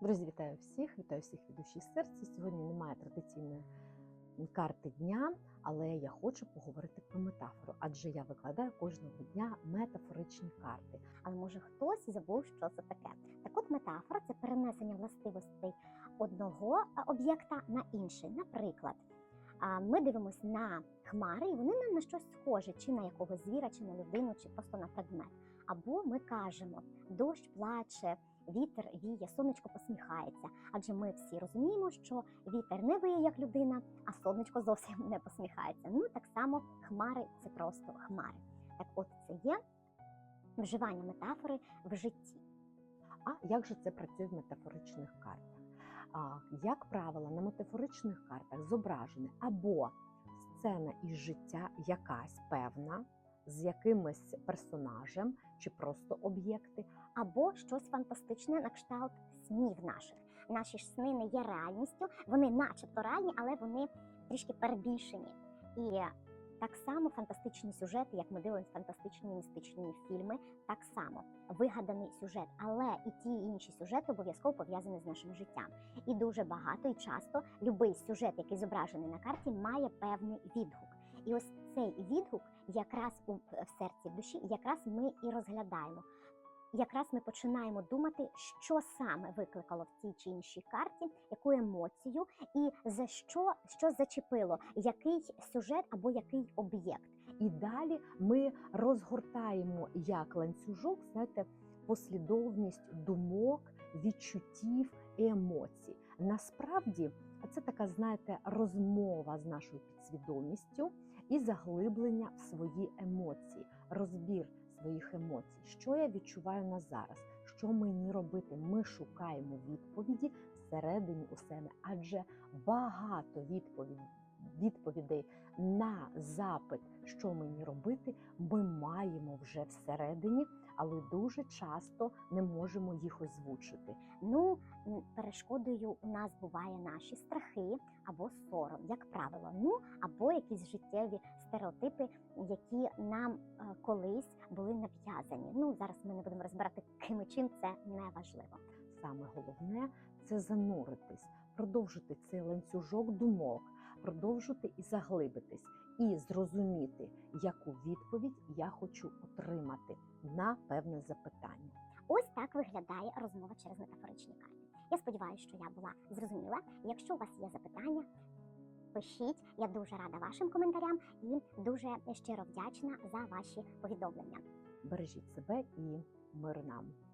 Друзі, вітаю всіх! Вітаю всіх від душі серця. Сьогодні немає традиційної карти дня, але я хочу поговорити про метафору, адже я викладаю кожного дня метафоричні карти. Але може хтось забув, що це таке. Так от метафора це перенесення властивостей одного об'єкта на інший. Наприклад, ми дивимося на хмари, і вони нам на щось схожі, чи на якогось звіра, чи на людину, чи просто на предмет. Або ми кажемо, дощ плаче. Вітер віє, сонечко посміхається. Адже ми всі розуміємо, що вітер не виє як людина, а сонечко зовсім не посміхається. Ну так само хмари це просто хмари. Так, от це є вживання метафори в житті. А як же це працює в метафоричних картах? А, як правило, на метафоричних картах зображена або сцена із життя якась певна, з якимось персонажем чи просто об'єкти, або щось фантастичне на кшталт снів наших. Наші ж сни не є реальністю, вони начебто реальні, але вони трішки перебільшені. І так само фантастичні сюжети, як ми дивимося фантастичні містичні фільми, так само вигаданий сюжет, але і ті і інші сюжети обов'язково пов'язані з нашим життям. І дуже багато і часто будь-який сюжет, який зображений на карті, має певний відгук. І ось цей відгук, якраз у в серці в душі, якраз ми і розглядаємо. Якраз ми починаємо думати, що саме викликало в тій чи іншій карті, яку емоцію, і за що, що зачепило, який сюжет або який об'єкт. І далі ми розгортаємо як ланцюжок, знаєте, послідовність думок, відчуттів і емоцій. Насправді це така, знаєте, розмова з нашою підсвідомістю і заглиблення в свої емоції, розбір своїх емоцій. Що я відчуваю на зараз? Що мені робити? Ми шукаємо відповіді всередині у себе, адже багато відповідей. Відповідей на запит, що мені робити, ми маємо вже всередині, але дуже часто не можемо їх озвучити. Ну, перешкодою у нас буває наші страхи або сором, як правило, ну або якісь життєві стереотипи, які нам е, колись були нав'язані. Ну зараз ми не будемо розбирати ким і чим це не важливо. Саме головне це зануритись, продовжити цей ланцюжок думок, продовжити і заглибитись, і зрозуміти, яку відповідь я хочу отримати на певне запитання. Ось так виглядає розмова через метафоричні карти. Я сподіваюся, що я була зрозуміла. Якщо у вас є запитання, пишіть. Я дуже рада вашим коментарям і дуже щиро вдячна за ваші повідомлення. Бережіть себе і мир нам.